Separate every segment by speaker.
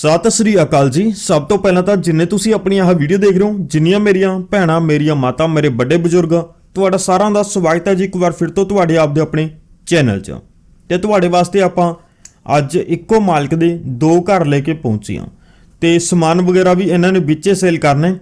Speaker 1: ਸਤਿ ਸ੍ਰੀ ਅਕਾਲ ਜੀ। ਸਭ ਤੋਂ ਪਹਿਲਾਂ ਤਾਂ ਜਿੰਨੇ ਤੁਸੀਂ ਆਪਣੀ ਆਹ ਵੀਡੀਓ ਦੇਖ ਰਹੇ ਹੋ, ਜਿੰਨੀਆਂ ਮੇਰੀਆਂ ਭੈਣਾਂ, ਮੇਰੀਆਂ ਮਾਤਾ, ਮੇਰੇ ਵੱਡੇ ਬਜ਼ੁਰਗ, ਤੁਹਾਡਾ ਸਾਰਿਆਂ ਦਾ ਸਵਾਗਤ ਹੈ ਜੀ ਇੱਕ ਵਾਰ ਫਿਰ ਤੋਂ ਤੁਹਾਡੇ ਆਪ ਦੇ ਆਪਣੇ ਚੈਨਲ 'ਚ। ਤੇ ਤੁਹਾਡੇ ਵਾਸਤੇ ਆਪਾਂ ਅੱਜ ਇੱਕੋ ਮਾਲਕ ਦੇ ਦੋ ਘਰ ਲੈ ਕੇ ਪਹੁੰਚੇ ਹਾਂ। ਤੇ ਸਮਾਨ ਵਗੈਰਾ ਵੀ ਇਹਨਾਂ ਨੇ ਵਿੱਚੇ ਸੇਲ ਕਰਨਾ। ਹੈ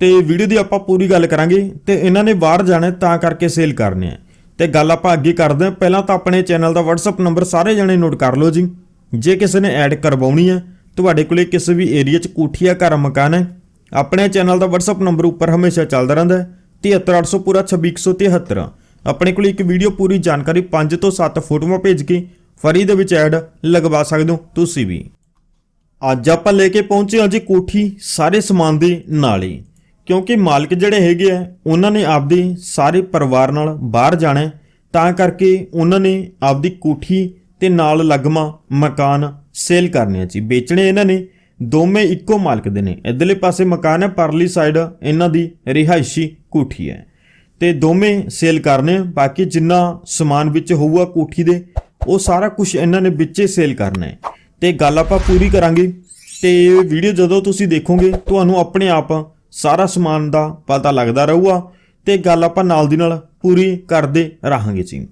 Speaker 1: ਤੇ ਵੀਡੀਓ ਦੀ ਆਪਾਂ ਪੂਰੀ ਗੱਲ ਕਰਾਂਗੇ ਤੇ ਇਹਨਾਂ ਨੇ ਬਾਹਰ ਜਾਣਾ ਤਾਂ ਕਰਕੇ ਸੇਲ ਕਰਨੇ ਆ ਤੇ ਗੱਲ ਆਪਾਂ ਅੱਗੇ ਕਰਦੇ ਹਾਂ। ਪਹਿਲਾਂ ਤਾਂ ਆਪਣੇ ਚੈਨਲ ਦਾ WhatsApp ਨੰਬਰ ਸਾਰੇ ਜਣੇ ਨੋਟ ਕਰ ਲਓ ਜੀ। ਜੇ ਕਿਸੇ ਨੇ ਐਡ ਕਰਵਾਉਣੀ ਹੈ ਤੁਹਾਡੇ ਕੋਲੇ ਕਿਸੇ ਵੀ ਏਰੀਆ 'ਚ ਕੋਠੀ ਜਾਂ ਘਰ ਮਕਾਨ ਹੈ? ਆਪਣੇ ਚੈਨਲ ਦਾ WhatsApp ਨੰਬਰ ਉੱਪਰ ਹਮੇਸ਼ਾ ਚੱਲਦਾ ਰਹਿੰਦਾ ਹੈ। 73800 ਪੂਰਾ 26173 ਆਪਣੇ ਕੋਲ ਇੱਕ ਵੀਡੀਓ ਪੂਰੀ ਜਾਣਕਾਰੀ 5 ਤੋਂ 7 ਫੋਟੋਆਂ ਭੇਜ ਕੇ ਫਰੀ ਦੇ ਵਿੱਚ ਐਡ ਲਗਵਾ ਸਕਦੇ ਹੋ ਤੁਸੀਂ ਵੀ। ਅੱਜ ਆਪਾਂ ਲੈ ਕੇ ਪਹੁੰਚੇ ਹਾਂ ਜੀ ਕੋਠੀ ਸਾਰੇ ਸਮਾਨ ਦੇ ਨਾਲ ਹੀ। ਕਿਉਂਕਿ ਮਾਲਕ ਜਿਹੜੇ ਹੈਗੇ ਆ, ਉਹਨਾਂ ਨੇ ਆਪਦੇ ਸਾਰੇ ਪਰਿਵਾਰ ਨਾਲ ਬਾਹਰ ਜਾਣਾ ਤਾਂ ਕਰਕੇ ਉਹਨਾਂ ਨੇ ਆਪਦੀ ਕੋਠੀ ਤੇ ਨਾਲ ਲੱਗਮਾ, ਮਕਾਨ ਸੇਲ ਕਰਨੇ ਆ ਜੀ ਵੇਚਣੇ ਇਹਨਾਂ ਨੇ ਦੋਵੇਂ ਇੱਕੋ ਮਾਲਕ ਦੇ ਨੇ। ਇਧਰਲੇ ਪਾਸੇ ਮਕਾਨ ਹੈ, ਪਰਲੀ ਸਾਈਡ ਇਹਨਾਂ ਦੀ ਰਿਹਾਇਸ਼ੀ ਕੋਠੀ ਹੈ। ਤੇ ਦੋਵੇਂ ਸੇਲ ਕਰਨੇ ਆ। ਬਾਕੀ ਜਿੰਨਾ ਸਮਾਨ ਵਿੱਚ ਹੋਊਗਾ ਕੋਠੀ ਦੇ, ਉਹ ਸਾਰਾ ਕੁਝ ਇਹਨਾਂ ਨੇ ਵਿੱਚੇ ਸੇਲ ਕਰਨਾ ਹੈ। ਤੇ ਗੱਲ ਆਪਾਂ ਪੂਰੀ ਕਰਾਂਗੇ। ਤੇ ਵੀਡੀਓ ਜਦੋਂ ਤੁਸੀਂ ਦੇਖੋਗੇ, ਤੁਹਾਨੂੰ ਆਪਣੇ ਆਪ ਸਾਰਾ ਸਮਾਨ ਦਾ ਪਤਾ ਲੱਗਦਾ ਰਹੂਗਾ। ਤੇ ਗੱਲ ਆਪਾਂ ਨਾਲ ਦੀ ਨਾਲ ਪੂਰੀ ਕਰਦੇ ਰਹਾਂਗੇ ਜੀ।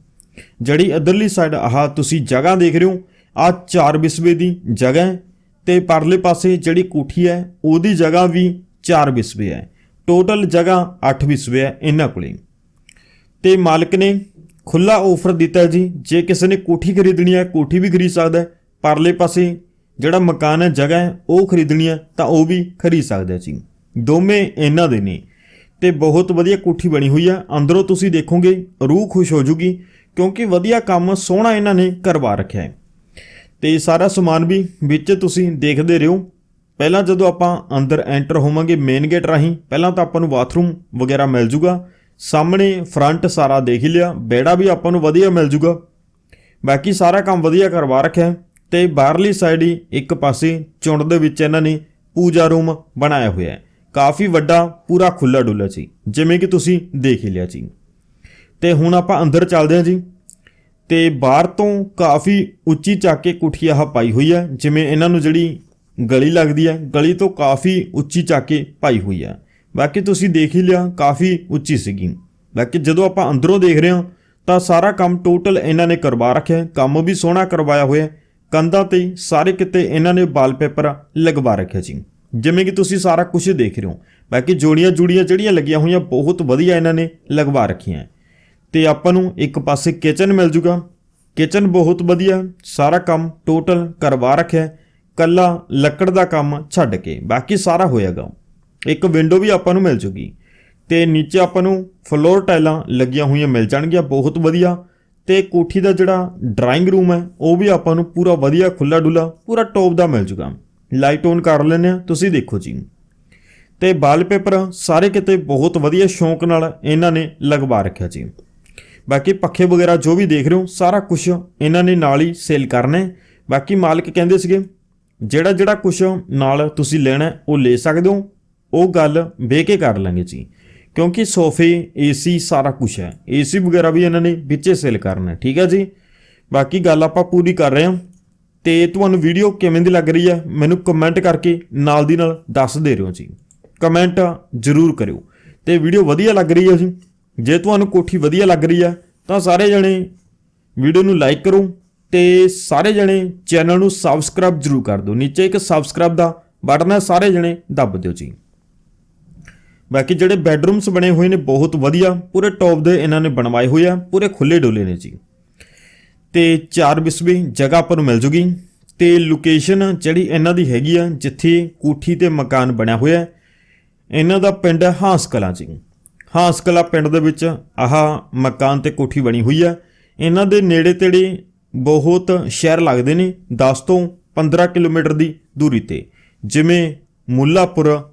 Speaker 1: ਜਿਹੜੀ ਇਧਰਲੀ ਸਾਈਡ ਆਹ ਤੁਸੀਂ ਜਗ੍ਹਾ ਦੇਖ ਰਹੇ ਹੋ ਆ 4 ਬਿਸਵੇ ਦੀ ਜਗ੍ਹਾ ਹੈ ਤੇ ਪਰਲੇ ਪਾਸੇ ਜਿਹੜੀ ਕੋਠੀ ਹੈ, ਉਹਦੀ ਜਗ੍ਹਾ ਵੀ 4 ਬਿਸਵੇ ਹੈ। ਟੋਟਲ ਜਗ੍ਹਾ 8 ਬਿਸਵੇ ਹੈ ਇਹਨਾਂ ਕੋਲੇ। ਤੇ ਮਾਲਕ ਨੇ ਖੁੱਲਾ ਆਫਰ ਦਿੱਤਾ ਜੀ, ਜੇ ਕਿਸੇ ਨੇ ਕੋਠੀ ਖਰੀਦਣੀ ਹੈ, ਕੋਠੀ ਵੀ ਖਰੀਦ ਸਕਦਾ ਹੈ, ਪਰਲੇ ਪਾਸੇ ਜਿਹੜਾ ਮਕਾਨ ਹੈ, ਜਗ੍ਹਾ ਹੈ, ਉਹ ਖਰੀਦਣੀ ਹੈ, ਤਾਂ ਉਹ ਵੀ ਖਰੀਦ ਸਕਦਾ ਜੀ। ਦੋਵੇਂ ਇਹਨਾਂ ਦੇ ਨੇ। ਤੇ ਬਹੁਤ ਵਧੀਆ ਕੋਠੀ ਬਣੀ ਹੋਈ ਹੈ। ਅੰਦਰੋਂ ਤੁਸੀਂ ਦੇਖੋਗੇ, ਰੂਹ ਖੁਸ਼ ਹੋ ਜੂਗੀ। ਕਿਉਂਕਿ ਵਧੀਆ ਕੰਮ, ਸੋਹਣਾ ਇਹਨਾਂ ਨੇ ਕਰਵਾ ਰੱਖਿਆ ਹੈ। ਤੇ ਸਾਰਾ ਸਮਾਨ ਵੀ ਵਿੱਚ ਤੁਸੀਂ ਦੇਖਦੇ ਰਹੋ। ਪਹਿਲਾਂ ਜਦੋਂ ਆਪਾਂ ਅੰਦਰ ਐਂਟਰ ਹੋਵਾਂਗੇ ਮੇਨ ਗੇਟ ਰਾਹੀਂ, ਪਹਿਲਾਂ ਤਾਂ ਆਪਾਂ ਨੂੰ ਬਾਥਰੂਮ ਵਗੈਰਾ ਮਿਲ ਜੂਗਾ। ਸਾਹਮਣੇ ਫਰੰਟ ਸਾਰਾ ਦੇਖ ਹੀ ਲਿਆ, ਬੇੜਾ ਵੀ ਆਪਾਂ ਨੂੰ ਵਧੀਆ ਮਿਲ ਜੂਗਾ। ਬਾਕੀ ਸਾਰਾ ਕੰਮ ਵਧੀਆ ਕਰਵਾ ਰੱਖਿਆ ਹੈ ਤੇ ਬਾਹਰਲੀ ਸਾਈਡ ਹੀ ਇੱਕ ਪਾਸੇ ਚੁੰਡ ਦੇ ਵਿੱਚ ਇਹਨਾਂ ਨੇ ਪੂਜਾ ਰੂਮ ਬਣਾਇਆ ਹੋਇਆ ਹੈ। ਕਾਫੀ ਵੱਡਾ ਪੂਰਾ ਖੁੱਲਾ ਡੁੱਲਾ ਸੀ, ਜਿਵੇਂ ਕਿ ਤੁਸੀਂ ਦੇਖ ਹੀ ਲਿਆ ਜੀ ਤੇ ਹੁਣ ਆਪਾਂ ਅੰਦਰ ਚੱਲਦੇ ਹਾਂ ਜੀ। ਤੇ ਬਾਹਰ ਤੋਂ ਕਾਫੀ ਉੱਚੀ ਚੱਕ ਕੇ ਕੁਠੀ ਆਹ ਪਾਈ ਹੋਈ ਹੈ ਜਿਵੇਂ ਇਹਨਾਂ ਨੂੰ ਜਿਹੜੀ ਗਲੀ ਲੱਗਦੀ ਹੈ ਗਲੀ ਤੋਂ ਕਾਫੀ ਉੱਚੀ ਚੱਕ ਕੇ ਪਾਈ ਹੋਈ ਹੈ ਬਾਕੀ ਤੁਸੀਂ ਦੇਖ ਹੀ ਲਿਆ, ਕਾਫੀ ਉੱਚੀ ਸੀਗੀ। ਬਾਕੀ ਜਦੋਂ ਆਪਾਂ ਅੰਦਰੋਂ ਦੇਖ ਰਹੇ ਹਾਂ, ਤਾਂ ਸਾਰਾ ਕੰਮ ਟੋਟਲ ਇਹਨਾਂ ਨੇ ਕਰਵਾ ਰੱਖਿਆ ਕੰਮ ਵੀ ਸੋਹਣਾ ਕਰਵਾਇਆ ਹੋਇਆ ਕੰਧਾਂ ਤੇ ਸਾਰੇ ਕਿਤੇ ਇਹਨਾਂ ਨੇ ਵਾਲਪੇਪਰ ਲਗਵਾ ਰੱਖਿਆ ਜੀ। ਜਿਵੇਂ ਕਿ ਤੁਸੀਂ ਸਾਰਾ ਕੁਝ ਦੇਖ ਰਹੇ ਹੋ। ਬਾਕੀ ਜੋੜੀਆਂ ਜੁੜੀਆਂ ਜਿਹੜੀਆਂ ਲੱਗੀਆਂ ਹੋਈਆਂ, ਬਹੁਤ ਵਧੀਆ ਇਹਨਾਂ ਨੇ ਲਗਵਾ ਰੱਖੀਆਂ ਤੇ ਆਪਾਂ ਨੂੰ ਇੱਕ ਪਾਸੇ ਕਿਚਨ ਮਿਲ ਜੂਗਾ। ਕਿਚਨ ਬਹੁਤ ਵਧੀਆ, ਸਾਰਾ ਕੰਮ ਟੋਟਲ ਕਰਵਾ ਰੱਖਿਆ ਹੈ। ਕੱਲਾ ਲੱਕੜ ਦਾ ਕੰਮ ਛੱਡ ਕੇ, ਬਾਕੀ ਸਾਰਾ ਹੋਏਗਾ ਇੱਕ ਵਿੰਡੋ ਵੀ ਆਪਾਂ ਨੂੰ ਮਿਲ ਜੂਗੀ। ਤੇ ਨੀਚੇ ਆਪਾਂ ਨੂੰ ਫਲੋਰ ਟਾਈਲਾਂ ਲੱਗੀਆਂ ਹੋਈਆਂ ਮਿਲ ਜਾਣਗੀਆਂ, ਬਹੁਤ ਵਧੀਆ। ਤੇ ਕੋਠੀ ਦਾ ਜਿਹੜਾ ਡਰਾਇੰਗ ਰੂਮ ਹੈ, ਉਹ ਵੀ ਆਪਾਂ ਨੂੰ ਪੂਰਾ ਵਧੀਆ ਖੁੱਲਾ ਡੁੱਲਾ ਪੂਰਾ ਟੌਪ ਦਾ ਮਿਲ ਜੂਗਾ। ਲਾਈਟ ਔਨ ਕਰ ਲੈਂਦੇ ਆ ਤੁਸੀਂ ਦੇਖੋ ਜੀ। ਤੇ ਵਾਲਪੇਪਰ ਸਾਰੇ ਕਿਤੇ ਬਹੁਤ ਵਧੀਆ ਸ਼ੌਂਕ ਨਾਲ ਇਹਨਾਂ ਨੇ ਲਗਵਾ ਰੱਖਿਆ ਜੀ। ਬਾਕੀ ਪੱਖੇ ਵਗੈਰਾ ਜੋ ਵੀ ਦੇਖ ਰਹੇ ਹੋ, ਸਾਰਾ ਕੁਝ ਇਹਨਾਂ ਨੇ ਨਾਲ ਹੀ ਸੇਲ ਕਰਨਾ ਹੈ। ਬਾਕੀ ਮਾਲਕ ਕਹਿੰਦੇ ਸੀਗੇ, ਜਿਹੜਾ ਜਿਹੜਾ ਕੁਝ ਨਾਲ ਤੁਸੀਂ ਲੈਣਾ ਉਹ ਲੈ ਸਕਦੇ ਹੋ। ਉਹ ਗੱਲ ਵੇ ਕੇ ਕਰ ਲਾਂਗੇ ਜੀ। ਕਿਉਂਕਿ ਸੋਫੇ ਏਸੀ ਸਾਰਾ ਕੁਝ ਹੈ। ਏਸੀ ਵਗੈਰਾ ਵੀ ਇਹਨਾਂ ਨੇ ਵਿੱਚੇ ਸੇਲ ਕਰਨਾ ਠੀਕ ਹੈ ਜੀ? ਬਾਕੀ ਗੱਲ ਆਪਾਂ ਪੂਰੀ ਕਰ ਰਹੇ ਹਾਂ। ਤੇ ਤੁਹਾਨੂੰ ਵੀਡੀਓ ਕਿਵੇਂ ਦੀ ਲੱਗ ਰਹੀ ਹੈ, ਮੈਨੂੰ ਕਮੈਂਟ ਕਰਕੇ ਨਾਲ ਦੀ ਨਾਲ ਦੱਸ ਦੇ ਰਹੇ ਹੋ ਜੀ। ਕਮੈਂਟ ਜ਼ਰੂਰ ਕਰਿਓ। ਤੇ ਵੀਡੀਓ ਵਧੀਆ ਲੱਗ ਰਹੀ ਹੈ ਜੀ। ਜੇ ਤੁਹਾਨੂੰ ਕੋਠੀ ਵਧੀਆ ਲੱਗ ਰਹੀ ਹੈ ਤਾਂ ਸਾਰੇ ਜਣੇ ਵੀਡੀਓ ਨੂੰ ਲਾਈਕ ਕਰੋ ਤੇ ਸਾਰੇ ਜਣੇ ਚੈਨਲ ਨੂੰ ਸਬਸਕ੍ਰਾਈਬ ਜ਼ਰੂਰ ਕਰ ਦਿਓ। ਨੀਚੇ ਇੱਕ ਸਬਸਕ੍ਰਾਈਬ ਦਾ ਬਟਨ ਹੈ ਸਾਰੇ ਜਣੇ ਦੱਬ ਦਿਓ ਜੀ। ਬਾਕੀ ਜਿਹੜੇ ਬੈੱਡਰੂਮਸ ਬਣੇ ਹੋਏ ਨੇ, ਬਹੁਤ ਵਧੀਆ, ਪੂਰੇ ਟੌਪ ਦੇ ਇਹਨਾਂ ਨੇ ਬਣਵਾਏ ਹੋਏ ਆ, ਪੂਰੇ ਖੁੱਲੇ ਡੋਲੇ ਨੇ ਜੀ। ਤੇ ਚਾਰ ਬਿਸਵੇ ਜਗ੍ਹਾ ਆਪਾਂ ਨੂੰ ਮਿਲ ਜੂਗੀ। ਤੇ ਲੋਕੇਸ਼ਨ ਜਿਹੜੀ ਇਹਨਾਂ ਦੀ ਹੈਗੀ ਆ, ਜਿੱਥੇ ਕੋਠੀ ਤੇ ਮਕਾਨ ਬਣਿਆ ਹੋਇਆ, ਇਹਨਾਂ ਦਾ ਪਿੰਡ ਹੈ ਹਾਂਸ ਕਲਾਂ ਜੀ। ਹਾਂਸ ਕਲਾ ਪਿੰਡ ਦੇ ਵਿੱਚ ਆਹ ਮਕਾਨ ਤੇ ਕੋਠੀ ਬਣੀ ਹੋਈ ਹੈ ਇਹਨਾਂ ਦੇ ਨੇੜੇ ਤੇੜੇ ਬਹੁਤ ਸ਼ਹਿਰ ਲੱਗਦੇ ਨੇ 10 ਤੋਂ 15 ਕਿਲੋਮੀਟਰ ਦੀ ਦੂਰੀ ਤੇ। ਜਿਵੇਂ ਮੁੱਲਾਪੁਰ,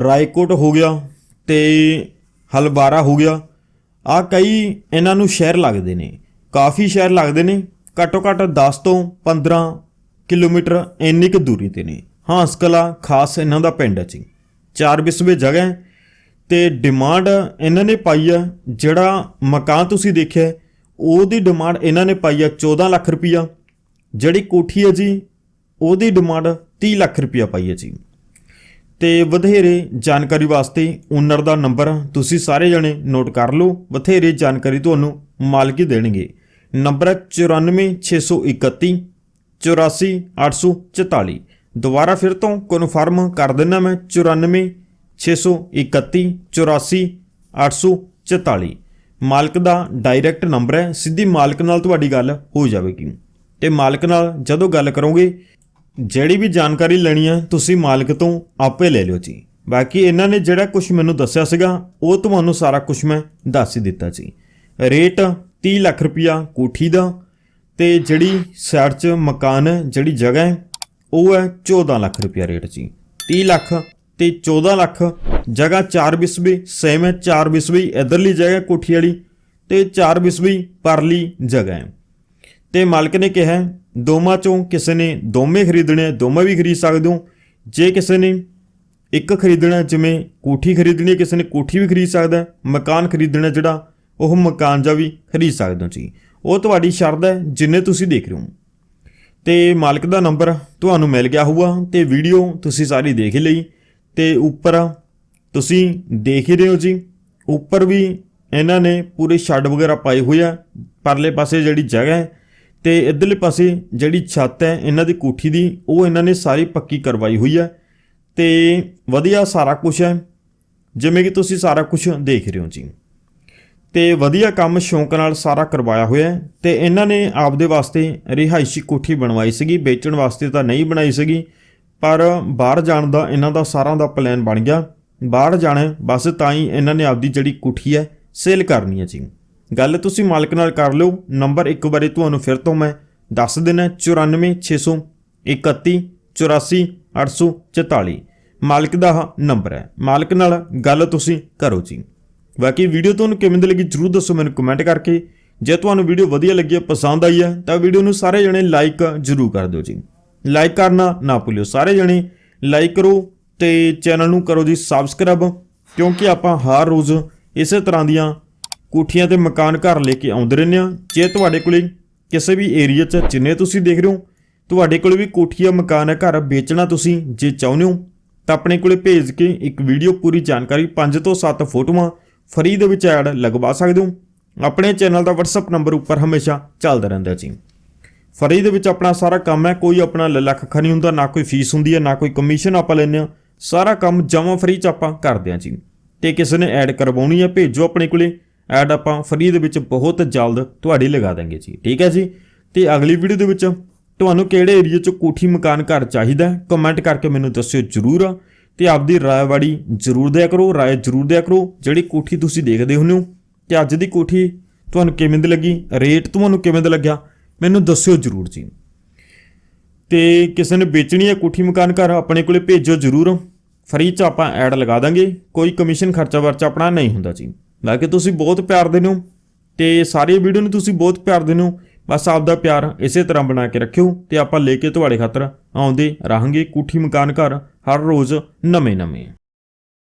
Speaker 1: ਰਾਏਕੋਟ ਹੋ ਗਿਆ ਤੇ ਹਲਵਾਰਾ ਹੋ ਗਿਆ। ਆ ਕਈ ਇਹਨਾਂ ਨੂੰ ਸ਼ਹਿਰ ਲੱਗਦੇ ਨੇ। ਕਾਫੀ ਸ਼ਹਿਰ ਲੱਗਦੇ ਨੇ, ਘੱਟੋ ਘੱਟ 10 ਤੋਂ 15 ਕਿਲੋਮੀਟਰ ਇੰਨੀ ਕੁ ਦੂਰੀ ਤੇ ਨੇ। ਹਾਂਸਕਲਾ ਖਾਸ ਇਹਨਾਂ ਦਾ ਪਿੰਡ ਹੈ ਜੀ। ਚਾਰ ਬਿਸਵੇ ਜਗ੍ਹਾ ਹੈ। ਤੇ ਡਿਮਾਂਡ ਇਹਨਾਂ ਨੇ ਪਾਈ ਆ, ਜਿਹੜਾ ਮਕਾਨ ਤੁਸੀਂ ਦੇਖਿਆ, ਉਹਦੀ ਡਿਮਾਂਡ ਇਹਨਾਂ ਨੇ ਪਾਈ ਆ 14 ਲੱਖ ਰੁਪਈਆ। ਜਿਹੜੀ ਕੋਠੀ ਹੈ ਜੀ, ਉਹਦੀ ਡਿਮਾਂਡ 30 ਲੱਖ ਰੁਪਈਆ ਪਾਈ ਹੈ ਜੀ। ਤੇ ਵਧੇਰੇ ਜਾਣਕਾਰੀ ਵਾਸਤੇ ਓਨਰ ਦਾ ਨੰਬਰ ਤੁਸੀਂ ਸਾਰੇ ਜਣੇ ਨੋਟ ਕਰ ਲਓ, ਵਧੇਰੇ ਜਾਣਕਾਰੀ ਤੁਹਾਨੂੰ ਮਾਲਕ ਹੀ ਦੇਣਗੇ ਨੰਬਰ ਹੈ 94631 84844 ਦੁਬਾਰਾ ਫਿਰ ਤੋਂ ਕਨਫਰਮ ਕਰ ਦਿੰਦਾ ਮੈਂ 94631 84844 ਮਾਲਕ ਦਾ ਡਾਇਰੈਕਟ ਨੰਬਰ ਹੈ। ਸਿੱਧੀ ਮਾਲਕ ਨਾਲ ਤੁਹਾਡੀ ਗੱਲ ਹੋ ਜਾਵੇਗੀ। ਤੇ ਮਾਲਕ ਨਾਲ ਜਦੋਂ ਗੱਲ ਕਰੋਗੇ, ਜਿਹੜੀ ਵੀ ਜਾਣਕਾਰੀ ਲੈਣੀ ਹੈ, ਤੁਸੀਂ ਮਾਲਕ ਤੋਂ ਆਪੇ ਲੈ ਲਿਓ ਜੀ। ਬਾਕੀ ਇਹਨਾਂ ਨੇ ਜਿਹੜਾ ਕੁਝ ਮੈਨੂੰ ਦੱਸਿਆ ਸੀਗਾ, ਉਹ ਤੁਹਾਨੂੰ ਸਾਰਾ ਕੁਝ ਮੈਂ ਦੱਸ ਹੀ ਦਿੱਤਾ ਜੀ। ਰੇਟ 30 ਲੱਖ ਰੁਪਇਆ ਕੋਠੀ ਦਾ ਤੇ ਜਿਹੜੀ ਸਾਈਡ 'ਚ ਮਕਾਨ ਹੈ, ਜਿਹੜੀ ਜਗ੍ਹਾ ਹੈ, ਉਹ ਹੈ 14 ਲੱਖ ਰੁਪਇਆ ਰੇਟ ਜੀ। 30 ਲੱਖ ਤੇ 14 ਲੱਖ ਜਗ੍ਹਾ 4 ਬਿਸਵੇ ਸੇਮ ਹੈ 4 ਬਿਸਵੇ ਇਧਰਲੀ ਜਗ੍ਹਾ ਕੋਠੀ ਵਾਲੀ ਤੇ 4 ਬਿਸਵੇ ਪਰਲੀ ਜਗ੍ਹਾ ਹੈ। ਤੇ ਮਾਲਕ ਨੇ ਕਿਹਾ ਦੋਵਾਂ ਚੋਂ ਕਿਸੇ ਨੇ ਦੋਵੇਂ ਖਰੀਦਣੇ ਦੋਵੇਂ ਵੀ ਖਰੀਦ ਸਕਦੇ ਹੋ। ਜੇ ਕਿਸੇ ਨੇ ਇੱਕ ਖਰੀਦਣਾ ਜਿਵੇਂ ਕੋਠੀ ਖਰੀਦਣੀ ਹੈ, ਕਿਸੇ ਨੇ ਕੋਠੀ ਵੀ ਖਰੀਦ ਸਕਦਾ ਮਕਾਨ ਖਰੀਦਣਾ ਜਿਹੜਾ ਉਹ ਮਕਾਨ ਜਾਂ ਵੀ ਖਰੀਦ ਸਕਦੇ ਹੋ ਜੀ ਉਹ ਤੁਹਾਡੀ ਸ਼ਰਤ ਹੈ ਜਿੰਨੇ ਤੁਸੀਂ ਦੇਖ ਰਹੇ ਹੋ। ਤੇ ਮਾਲਕ ਦਾ ਨੰਬਰ ਤੁਹਾਨੂੰ ਮਿਲ ਗਿਆ ਹੋਊਗਾ ਤੇ ਵੀਡੀਓ ਤੁਸੀਂ ਸਾਰੀ ਦੇਖ ਲਈ। ਤੇ ਉੱਪਰ ਤੁਸੀਂ ਦੇਖ ਹੀ ਰਹੇ ਹੋ ਜੀ। ਉੱਪਰ ਵੀ ਇਹਨਾਂ ਨੇ ਪੂਰੇ ਛੱਡ ਵਗੈਰਾ ਪਾਏ ਹੋਏ ਆ। ਪਰਲੇ ਪਾਸੇ ਜਿਹੜੀ ਜਗ੍ਹਾ ਹੈ ਤੇ ਇਧਰਲੇ ਪਾਸੇ ਜਿਹੜੀ ਛੱਤ ਹੈ, ਇਹਨਾਂ ਦੀ ਕੋਠੀ ਦੀ, ਉਹ ਇਹਨਾਂ ਨੇ ਸਾਰੀ ਪੱਕੀ ਕਰਵਾਈ ਹੋਈ ਹੈ ਤੇ ਵਧੀਆ ਸਾਰਾ ਕੁਝ ਹੈ। ਜਿਵੇਂ ਕਿ ਤੁਸੀਂ ਸਾਰਾ ਕੁਝ ਦੇਖ ਰਹੇ ਹੋ ਜੀ। ਤੇ ਵਧੀਆ ਕੰਮ ਸ਼ੌਂਕ ਨਾਲ ਸਾਰਾ ਕਰਵਾਇਆ ਹੋਇਆ ਹੈ। ਤੇ ਇਹਨਾਂ ਨੇ ਆਪਦੇ ਵਾਸਤੇ ਰਿਹਾਇਸ਼ੀ ਕੋਠੀ ਬਣਵਾਈ ਸੀਗੀ। ਵੇਚਣ ਵਾਸਤੇ ਤਾਂ ਨਹੀਂ ਬਣਾਈ ਸੀਗੀ। ਪਰ ਬਾਹਰ ਜਾਣ ਦਾ, ਇਹਨਾਂ ਦਾ ਸਾਰਿਆਂ ਦਾ ਪਲਾਨ ਬਣ ਗਿਆ। ਬਾਹਰ ਜਾਣਾ ਬਸ ਤਾਂ ਹੀ ਇਹਨਾਂ ਨੇ ਆਪਦੀ ਜਿਹੜੀ ਕੋਠੀ ਹੈ ਸੇਲ ਕਰਨੀ ਹੈ ਜੀ। ਗੱਲ ਤੁਸੀਂ ਮਾਲਕ ਨਾਲ ਕਰ ਲਿਓ। ਨੰਬਰ ਇੱਕ ਵਾਰੀ ਤੁਹਾਨੂੰ ਫਿਰ ਤੋਂ ਮੈਂ ਦੱਸ ਦੇਣਾ 94631 84844 ਮਾਲਕ ਦਾ ਨੰਬਰ ਹੈ। ਮਾਲਕ ਨਾਲ ਗੱਲ ਤੁਸੀਂ ਕਰੋ ਜੀ। ਬਾਕੀ ਵੀਡੀਓ ਤੁਹਾਨੂੰ ਕਿਵੇਂ ਦੀ ਲੱਗੀ ਜਰੂਰ ਦੱਸੋ ਮੈਨੂੰ ਕਮੈਂਟ ਕਰਕੇ। ਜੇ ਤੁਹਾਨੂੰ ਵੀਡੀਓ ਵਧੀਆ ਲੱਗੀ ਹੈ ਪਸੰਦ ਆਈ ਹੈ, ਤਾਂ ਵੀਡੀਓ ਨੂੰ ਸਾਰੇ ਜਣੇ ਲਾਈਕ ਜਰੂਰ ਕਰ ਦਿਓ ਜੀ। ਲਾਈਕ ਕਰਨਾ ਨਾ ਭੁੱਲਿਓ। ਸਾਰੇ ਜਣੇ ਲਾਈਕ ਕਰੋ ਤੇ ਚੈਨਲ ਨੂੰ ਕਰੋ ਜੀ ਸਬਸਕ੍ਰਾਈਬ, ਕਿਉਂਕਿ ਆਪਾਂ ਹਰ ਰੋਜ਼ ਇਸੇ ਤਰ੍ਹਾਂ ਦੀਆਂ ਕੋਠੀਆਂ ਤੇ ਮਕਾਨ ਘਰ ਲੈ ਕੇ ਆਉਂਦੇ ਰਹਿੰਦੇ ਆ ਜੇ ਤੁਹਾਡੇ ਕੋਲੇ ਕਿਸੇ ਵੀ ਏਰੀਆ 'ਚ ਜਿੰਨੇ ਤੁਸੀਂ ਦੇਖ ਰਹੇ ਹੋ, ਤੁਹਾਡੇ ਕੋਲੇ ਵੀ ਕੋਠੀਆ, ਮਕਾਨ ਹੈ, ਘਰ ਵੇਚਣਾ ਤੁਸੀਂ ਜੇ ਚਾਹੁੰਦੇ ਹੋ, ਤਾਂ ਆਪਣੇ ਕੋਲੇ ਭੇਜ ਕੇ ਇੱਕ ਵੀਡੀਓ ਪੂਰੀ ਜਾਣਕਾਰੀ 5 ਤੋਂ 7 ਫੋਟੋਆਂ ਫਰੀ ਦੇ ਵਿੱਚ ਐਡ ਲਗਵਾ ਸਕਦੇ ਹੋ। ਆਪਣੇ ਚੈਨਲ ਦਾ WhatsApp ਨੰਬਰ ਉੱਪਰ ਹਮੇਸ਼ਾ ਚੱਲਦਾ ਰਹਿੰਦਾ ਜੀ। ਫਰੀ ਦੇ ਵਿੱਚ ਆਪਣਾ ਸਾਰਾ ਕੰਮ ਹੈ, ਕੋਈ ਆਪਣਾ ਲੱਖ ਖੱਖਾ ਨਹੀਂ ਹੁੰਦਾ, ਨਾ ਕੋਈ ਫੀਸ ਹੁੰਦੀ ਹੈ, ਨਾ ਕੋਈ ਕਮਿਸ਼ਨ ਆਪਾਂ ਲੈਂਦੇ ਹਾਂ। ਸਾਰਾ ਕੰਮ ਜਮਾ ਫਰੀ ਚ ਆਪਾਂ ਕਰਦੇ ਹਾਂ ਜੀ। ਤੇ ਕਿਸੇ ਨੇ ਐਡ ਕਰਵਾਉਣੀ ਹੈ, ਭੇਜੋ ਆਪਣੇ ਕੋਲੇ। ਐਡ ਆਪਾਂ ਫਰੀ ਦੇ ਵਿੱਚ ਬਹੁਤ ਜਲਦ ਤੁਹਾਡੀ ਲਗਾ ਦਾਂਗੇ ਜੀ। ਠੀਕ ਹੈ ਜੀ? ਤੇ ਅਗਲੀ ਵੀਡੀਓ ਦੇ ਵਿੱਚ ਤੁਹਾਨੂੰ ਕਿਹੜੇ ਏਰੀਆ 'ਚ ਕੋਠੀ ਮਕਾਨ ਘਰ ਚਾਹੀਦਾ ਕਮੈਂਟ ਕਰਕੇ ਮੈਨੂੰ ਦੱਸਿਓ ਜਰੂਰ। ਤੇ ਆਪਦੀ ਰਾਏ ਵਾੜੀ ਜਰੂਰ ਦਿਆ ਕਰੋ, ਰਾਏ ਜਰੂਰ ਦਿਆ ਕਰੋ। ਜਿਹੜੀ ਕੋਠੀ ਤੁਸੀਂ ਦੇਖਦੇ ਹੁੰਦੇ ਹੋ ਕਿ ਅੱਜ ਦੀ ਕੋਠੀ ਤੁਹਾਨੂੰ ਕਿਵੇਂ ਦੀ ਲੱਗੀ, ਰੇਟ ਤੁਹਾਨੂੰ ਕਿਵੇਂ ਦਾ ਲੱਗਿਆ ਮੈਨੂੰ ਦੱਸਿਓ ਜਰੂਰ ਜੀ। ਤੇ ਕਿਸੇ ਨੇ ਵੇਚਣੀ ਹੈ ਕੋਠੀ ਮਕਾਨ ਘਰ, ਆਪਣੇ ਕੋਲੇ ਭੇਜੋ ਜਰੂਰ। ਫਰੀ ਚ ਆਪਾਂ ਐਡ ਲਗਾ ਦਾਂਗੇ। ਕੋਈ ਕਮਿਸ਼ਨ ਖਰਚਾ ਵਰਚਾ ਆਪਣਾ ਨਹੀਂ ਹੁੰਦਾ ਜੀ। ਬਾਕੀ ਤੁਸੀਂ ਬਹੁਤ ਪਿਆਰ ਦਿੰਦੇ ਹੋ ਤੇ ਸਾਰੀ ਵੀਡੀਓ ਨੂੰ ਤੁਸੀਂ ਬਹੁਤ ਪਿਆਰ ਦਿੰਦੇ ਹੋ ਬਸ ਆਪਦਾ ਪਿਆਰ ਇਸੇ ਤਰ੍ਹਾਂ ਬਣਾ ਕੇ ਰੱਖਿਓ ਤੇ ਆਪਾਂ ਲੈ ਕੇ ਤੁਹਾਡੇ ਖਾਤਰ ਆਉਂਦੇ ਰਹਾਂਗੇ ਕੋਠੀ ਮਕਾਨ ਘਰ ਹਰ ਰੋਜ਼ ਨਵੇਂ-ਨਵੇਂ।